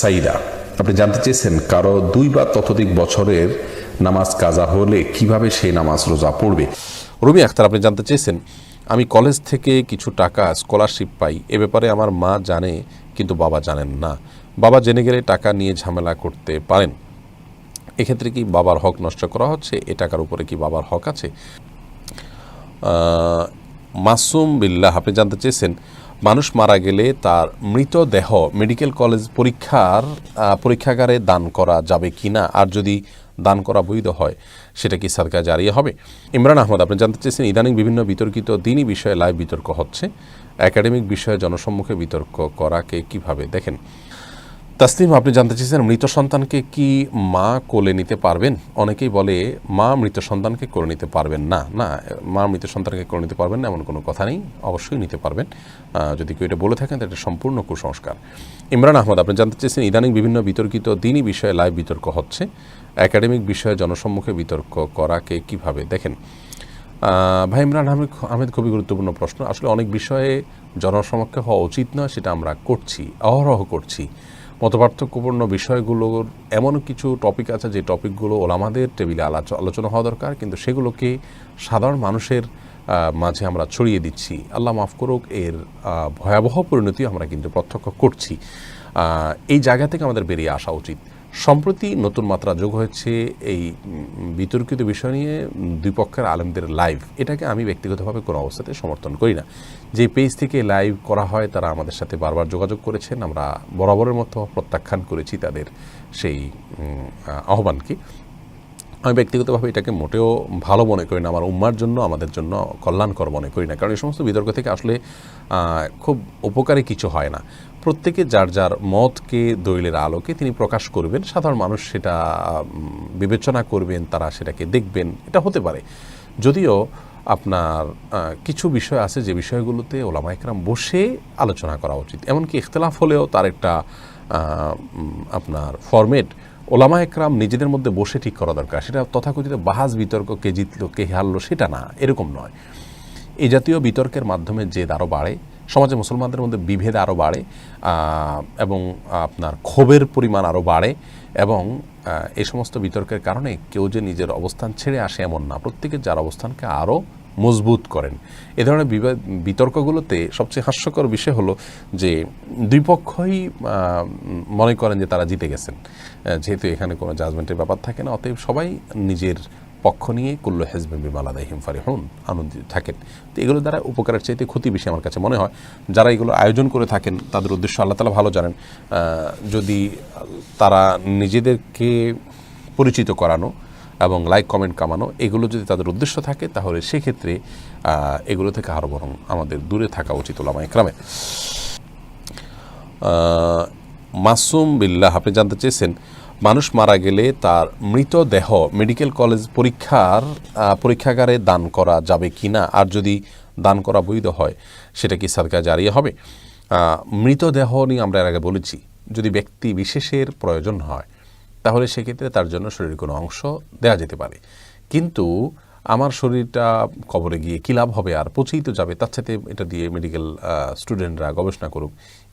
সাইদা আপনি জানতে চেয়েছেন কারও দুই বা ততোধিক বছরের নামাজ কাজা হলে কীভাবে সেই নামাজ রোজা পড়বে? রবি আখতার, আপনি জানতে চেয়েছেন, আমি কলেজ থেকে কিছু টাকা স্কলারশিপ পাই। এ ব্যাপারে আমার মা জানে, কিন্তু বাবা জানেন না। বাবা জেনে গেলে টাকা নিয়ে ঝামেলা করতে পারেন। এক্ষেত্রে কি বাবার হক নষ্ট করা হচ্ছে? এ টাকার উপরে কি বাবার হক আছে? মাসুম বিল্লাহ, আপনি জানতে চেয়েছেন মানুষ মারা গেলে তার মৃতদেহ মেডিকেল কলেজ পরীক্ষার পরীক্ষাগারে দান করা যাবে কি না? আর যদি দান করা বৈধ হয়, সেটা কি সরকার জারি হবে? ইমরান আহমদ, আপনি জানতে চেয়েছেন, ইদানিং বিভিন্ন বিতর্কিত দিনই বিষয়ে লাইভ বিতর্ক হচ্ছে। একাডেমিক বিষয়ে জনসম্মুখে বিতর্ক করাকে কীভাবে? দেখেন তাসলিম, আপনি জানতে চেয়েছেন মৃত সন্তানকে কি মা কোলে নিতে পারবেন? অনেকেই বলে, মা মৃত সন্তানকে কোলে নিতে পারবেন না। না, মা মৃত সন্তানকে কোলে নিতে পারবেন না, এমন কোনো কথা নেই। অবশ্যই নিতে পারবেন। যদি কেউ এটা বলে থাকেন, তাহলে এটা সম্পূর্ণ কুসংস্কার। ইমরান আহমদ, আপনি জানতে চেয়েছেন, ইদানিং বিভিন্ন বিতর্কিত দিনই বিষয়ে লাইভ বিতর্ক হচ্ছে। একাডেমিক বিষয়ে জনসম্মুখে বিতর্ক করাকে কীভাবে? দেখেন ভাই ইমরান আহমেদ আহমেদ খুবই গুরুত্বপূর্ণ প্রশ্ন। আসলে অনেক বিষয়ে জনসমক্ষে হওয়া উচিত নয়, সেটা আমরা করছি, অহরহ করছি। মতপার্থক্যপূর্ণ বিষয়গুলোর এমন কিছু টপিক আছে যে টপিকগুলো ওলামাদের টেবিলে আলোচ- আলোচনা হওয়া দরকার, কিন্তু সেগুলোকে সাধারণ মানুষের মাঝে আমরা ছড়িয়ে দিচ্ছি। আল্লাহ মাফ করুক, এর ভয়াবহ পরিণতি আমরা কিন্তু প্রত্যক্ষ করছি। এই জায়গা থেকে আমাদের বেরিয়ে আসা উচিত। সম্প্রতি নতুন মাত্রা যোগ হয়েছে এই বিতর্কিত বিষয় নিয়ে দুই পক্ষের আলেমদের লাইভ। এটাকে আমি ব্যক্তিগতভাবে কোনো অবস্থাতে সমর্থন করি না। যে পেজ থেকে লাইভ করা হয়, তারা আমাদের সাথে বারবার যোগাযোগ করেছেন। আমরা বরাবরের মতো প্রত্যাখ্যান করেছি তাদের সেই আহ্বানকে। আমি ব্যক্তিগতভাবে এটাকে মোটেও ভালো মনে করি না। আমার উম্মার জন্য, আমাদের জন্য কল্যাণকর মনে করি না। কারণ এই সমস্ত বিতর্ক থেকে আসলে খুব উপকারী কিছু হয় না। প্রত্যেকে যার যার মতকে, দলিলের আলোকে তিনি প্রকাশ করবেন, সাধারণ মানুষ সেটা বিবেচনা করবেন, তারা সেটাকে দেখবেন, এটা হতে পারে। যদিও আপনার কিছু বিষয় আছে যে বিষয়গুলোতে ওলামা একরাম বসে আলোচনা করা উচিত। এমনকি ইখতলাফ হলেও তার একটা আপনার ফরমেট ওলামা একরাম নিজেদের মধ্যে বসে ঠিক করা দরকার। সেটা তথাকথিত বাহাজ বিতর্ক কে জিতলো, কে হারলো, সেটা না, এরকম নয়। এই জাতীয় বিতর্কের মাধ্যমে জেদ আরও বাড়ে, সমাজে মুসলমানদের মধ্যে বিভেদ আরও বাড়ে এবং আপনার ক্ষোভের পরিমাণ আরও বাড়ে, এবং এই সমস্ত বিতর্কের কারণে কেউ যে নিজের অবস্থান ছেড়ে আসে এমন না। প্রত্যেকের যার অবস্থানকে আরও মজবুত করেন। এ ধরনের বিতর্কগুলোতে সবচেয়ে হাস্যকর বিষয় হলো যে দুই পক্ষই মনে করেন যে তারা জিতে গেছেন। যেহেতু এখানে কোনো জাজমেন্টের ব্যাপার থাকে না, অতএব সবাই নিজের পক্ষ নিয়ে কুল্ল হেজবে বিমালাদাই হিমফারি হন আনন্দিত থাকেন। তো এগুলো দ্বারা উপকারের চাইতে ক্ষতি বেশি আমার কাছে মনে হয়। যারা এগুলো আয়োজন করে থাকেন, তাদের উদ্দেশ্য আল্লাহ তালা ভালো জানেন। যদি তারা নিজেদেরকে পরিচিত করানো এবং লাইক, কমেন্ট কামানো, এগুলো যদি তাদের উদ্দেশ্য থাকে, তাহলে সেক্ষেত্রে এগুলো থেকে আরও বরং আমাদের দূরে থাকা উচিত ওলামা একরামে মাসুম বিল্লাহ, আপনি জানতে চেয়েছেন, মানুষ মারা গেলে তার মৃতদেহ মেডিকেল কলেজ পরীক্ষার পরীক্ষাগারে দান করা যাবে কি না আর যদি দান করা বৈধ হয়, সেটা কি সরকার জারিয়ে হবে? মৃতদেহ নিয়ে আমরা এর আগে বলেছি, যদি ব্যক্তি বিশেষের প্রয়োজন হয় তাহলে সেক্ষেত্রে তার জন্য শরীরের কোনো অংশ দেওয়া যেতে পারে। কিন্তু আমার শরীরটা কবরে গিয়ে কী লাভ হবে আর পচেই তো যাবে, তার সাথে এটা দিয়ে মেডিকেল স্টুডেন্টরা গবেষণা করুক।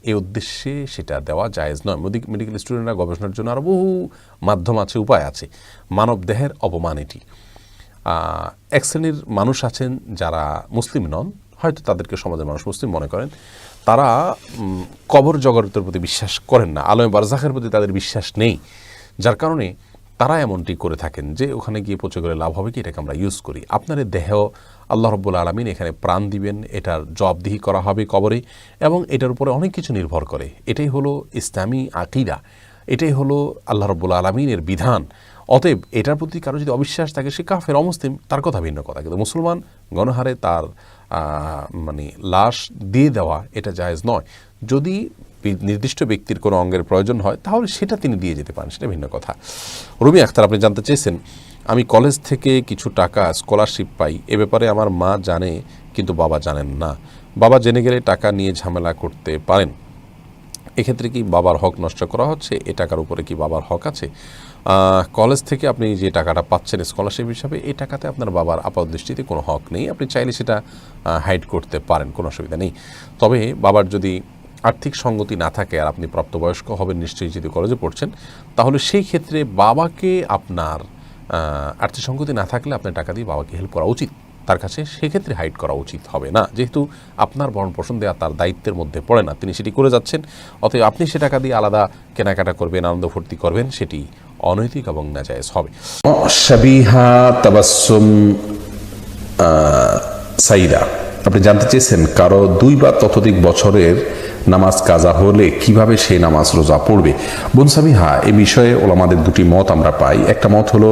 এই উদ্দেশ্যে সেটা দেওয়া জায়েজ নয়। মেডিকেল স্টুডেন্টরা গবেষণার জন্য আরও বহু মাধ্যম আছে, উপায় আছে। মানব দেহের অপমান এটি। এক শ্রেণির মানুষ আছেন যারা মুসলিম নন, হয়তো তাদেরকে সমাজের মানুষ মুসলিম মনে করেন। তারা কবর জগতের প্রতি বিশ্বাস করেন না। আলমে বারজাখের প্রতি তাদের বিশ্বাস নেই। যার কারণে তারা এমনটি করে থাকেন যে ওখানে গিয়ে পচে গেলে লাভ হবে কি? এটাকে আমরা ইউজ করি। আপনার দেহ আল্লাহ রব্বুল আলমিন এখানে প্রাণ দিবেন, এটার জবাবদিহি করা হবে কবরে এবং এটার উপরে অনেক কিছু নির্ভর করে। এটাই হলো ইসলামী আকিরা এটাই হলো আল্লাহ রব্বুল আলমিনের বিধান। অতএব এটার প্রতি কারও যদি অবিশ্বাস থাকে, সে কাফের, অমুসলিম, তার কথা ভিন্ন কথা। কিন্তু মুসলমান গণহারে তার মানে লাশ দিয়ে দেওয়া এটা জায়েজ নয়। যদি নির্দিষ্ট ব্যক্তির কোনো অঙ্গের প্রয়োজন হয়, তাহলে সেটা তিনি দিয়ে যেতে পারেন, সেটা ভিন্ন কথা। রুমি আখতার, আপনি জানতে চেয়েছেন, আমি কলেজ থেকে কিছু টাকা স্কলারশিপ পাই, এ ব্যাপারে আমার মা জানে, কিন্তু বাবা জানেন না। বাবা জেনে গেলে টাকা নিয়ে ঝামেলা করতে পারেন। এক্ষেত্রে কি বাবার হক নষ্ট করা হচ্ছে? এ টাকার উপরে কি বাবার হক আছে? কলেজ থেকে আপনি যে টাকাটা পাচ্ছেন স্কলারশিপ হিসাবে এই টাকাতে আপনার বাবার আপাত দৃষ্টিতে কোনো হক নেই। আপনি চাইলে সেটা হাইড করতে পারেন, কোনো অসুবিধা নেই। তবে বাবার যদি আর্থিক সঙ্গতি না থাকে আর আপনি প্রাপ্তবয়স্ক হবেন, নিশ্চয়ই যদি কলেজে পড়ছেন, তাহলে সেই ক্ষেত্রে বাবাকে আপনার আর্থিক সঙ্গতি না থাকলে আপনার টাকা দিয়ে বাবাকে হেল্প করা উচিত। তার কাছে সেক্ষেত্রে হাইড করা উচিত হবে না। যেহেতু আপনার ভরণ পোষণ দেওয়া তার দায়িত্বের মধ্যে পড়ে না, তিনি সেটি করে যাচ্ছেন। অতএব আপনি সে টাকা দিয়ে আলাদা কেনাকাটা করবেন, আনন্দ ফুর্তি করবেন, সেটি অনৈতিক এবং নাজায়েজ হবে। সাইদা। আপনি জানতে চেয়েছেন কারও দুই বা ততোধিক বছরের নামাজ কাজা হলে কীভাবে সেই নামাজ রোজা পড়বে? বোন সাবিহা এ বিষয়ে ওলামাদের দুটি মত আমরা পাই। একটা মত হলো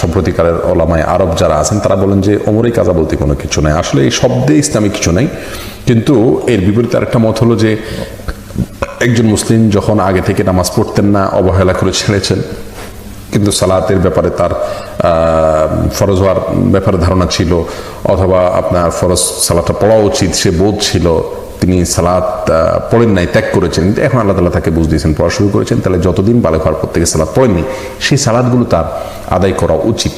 সম্প্রতিকালের ওলামায় আরব যারা আছেন, তারা বলেন যে অমরই কাজা বলতে কোনো কিছু নাই। আসলে এই শব্দে ইসলামিক কিছু নাই। কিন্তু এর বিপরীতে আরেকটা মত হলো যে, একজন মুসলিম যখন আগে থেকে নামাজ পড়তেন না, অবহেলা করে ছেড়েছেন, কিন্তু সালাতের ব্যাপারে তার ফরজ হওয়ার ব্যাপারে ধারণা ছিল, অথবা আপনার ফরজ সালাতটা পড়া উচিত, সে বোধ ছিল তিনি সালাদ পড়েন নাই, ত্যাগ করেছেন। এখন আল্লাহ তালা তাকে বুঝ দিয়েছেন, পড়া শুরু করেছেন, তাহলে যতদিন বালক হওয়ার পর থেকে সালাদ পড়েননি সেই সালাদগুলো তার আদায় করা উচিত।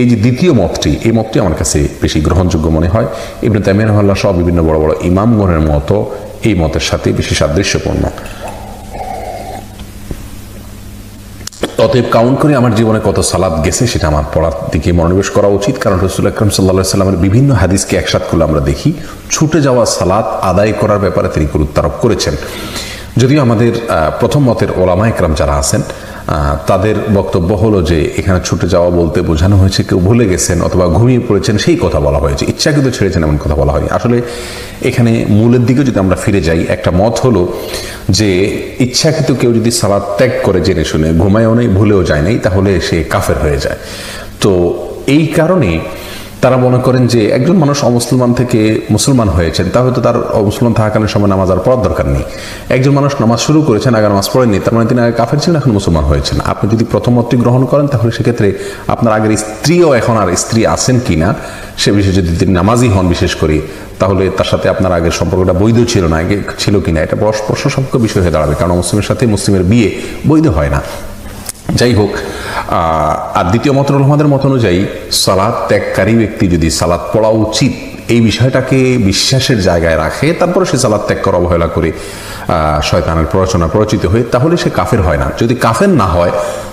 এই যে দ্বিতীয় মতটি, এই মতটি আমার কাছে বেশি গ্রহণযোগ্য মনে হয়। ইবনে রহমাল্লাহ সহ বিভিন্ন বড় বড় ইমামগণের মতো এই মতের সাথে বেশি সাদৃশ্যপূর্ণ। অতএব কাউন্ট করে আমার জীবনে কত সালাদ গেছে সেটা আমার পড়ার দিকে মনোনিবেশ করা উচিত। কারণ রসুল আকরম সাল্লা সাল্লামের বিভিন্ন হাদিসকে একসাথ করলে আমরা দেখি, ছুটে যাওয়া সালাদ আদায় করার ব্যাপারে তিনি গুরুত্ব আরোপ করেছেন। যদিও আমাদের প্রথম মতের ওলামা একরাম যারা আছেন তাদের বক্তব্য হলো যে এখানে ছুটে যাওয়া বলতে বোঝানো হয়েছে, কেউ ভুলে গেছেন অথবা ঘুমিয়ে পড়েছেন, সেই কথা বলা হয়েছে। ইচ্ছাকৃত ছেড়েছেন এমন কথা বলা হয়নি। আসলে এখানে মূলের দিকে যদি আমরা ফিরে যাই, একটা মত হলো যে ইচ্ছাকৃত কেউ যদি সালাদ ত্যাগ করে জেনে শুনে, ঘুমায়ও নেই, ভুলেও যায় নাই, তাহলে সে কাফের হয়ে যায়। তো এই কারণে তারা মনে করেন যে একজন মানুষ অমুসলমান থেকে মুসলমান হয়েছেন তাহলে তো তার অমুসলমান থাকাকালীন সময় নামাজ আর পড়ার দরকার নেই। একজন মানুষ নামাজ শুরু করেছেন, আগে নামাজ পড়েননি, তার মানে তিনি আগে কাফের ছিলেন, এখন মুসলমান হয়েছেন। আপনি যদি প্রথম মতটি গ্রহণ করেন, তাহলে সেক্ষেত্রে আপনার আগের স্ত্রীও এখন আর স্ত্রী আছেন কিনা, সে বিষয়ে যদি তিনি নামাজই হন বিশেষ করে, তাহলে তার সাথে আপনার আগের সম্পর্কটা বৈধ ছিল না, আগে ছিল কিনা, এটা বড় প্রশ্ন সম্পর্ক বিষয় হয়ে দাঁড়াবে, কারণ মুসলিমের সাথে মুসলিমের বিয়ে বৈধ হয় না। যাই হোক আর দ্বিতীয় মত রহমানের মত অনুযায়ী সালাদ ত্যাগকারী ব্যক্তি যদি সালাদ পড়া উচিত, এই বিষয়টাকে বিশ্বাসের জায়গায় রাখে, তারপরে সে সালাদ ত্যাগ করা অবহেলা করে শয়তানের প্ররোচনা প্ররোচিত হয়ে, তাহলে সে কাফের হয় না। যদি কাফের না হয়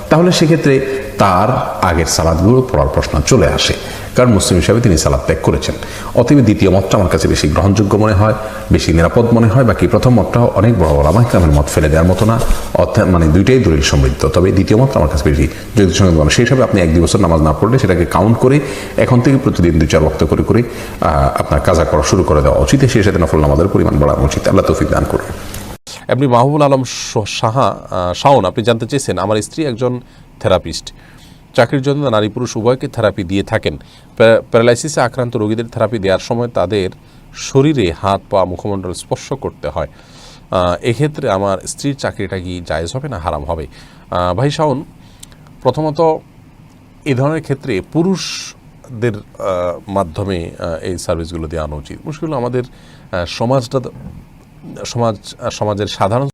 তাহলে সেক্ষেত্রে তার আগের সালাদগুলো পড়ার প্রশ্ন চলে আসে। কারণ মুসলিম হিসাবে তিনি সালাদ ত্যাগ করেছেন। অতএব দ্বিতীয় মতটা আমার কাছে বেশি গ্রহণযোগ্য মনে হয়, বেশি নিরাপদ মনে হয়, বাকি প্রথম মতটাও অনেক বড় ইসলামের মত ফেলে দেওয়ার মতো না। অর্থাৎ মানে দুইটাই দলিল সমৃদ্ধ। তবে দ্বিতীয় মতটা আমার কাছে বেশি যদি সঙ্গে সেই হিসাবে আপনি এক দুই বছর নামাজ না পড়লে সেটাকে কাউন্ট করে, এখন থেকে প্রতিদিন দুই চার বক্ত করে করে আপনার কাজা করা শুরু করে দেওয়া উচিত। সেই সাথে নফল নামাজের পরিমাণ বাড়ানো উচিত। আল্লাহ তৌফিক দান করুন। আপনি মাহবুবুল আলম সাহা শাওন, আপনি জানতে চেয়েছেন, আমার স্ত্রী একজন থেরাপিস্ট। চাকরির জন্য নারী পুরুষ উভয়কে থেরাপি দিয়ে থাকেন। প্যা- প্যারালাইসিসে আক্রান্ত রোগীদের থেরাপি দেওয়ার সময় তাদের শরীরে হাত, পা, মুখমণ্ডল স্পর্শ করতে হয়। এক্ষেত্রে আমার স্ত্রীর চাকরিটা কি জায়েজ হবে না হারাম হবে? ভাই শাওন, প্রথমত এ ধরনের ক্ষেত্রে পুরুষদের মাধ্যমে এই সার্ভিসগুলো দেওয়া উচিত। মুশকিল আমাদের সমাজটা সমাজ সমাজের সাধারণ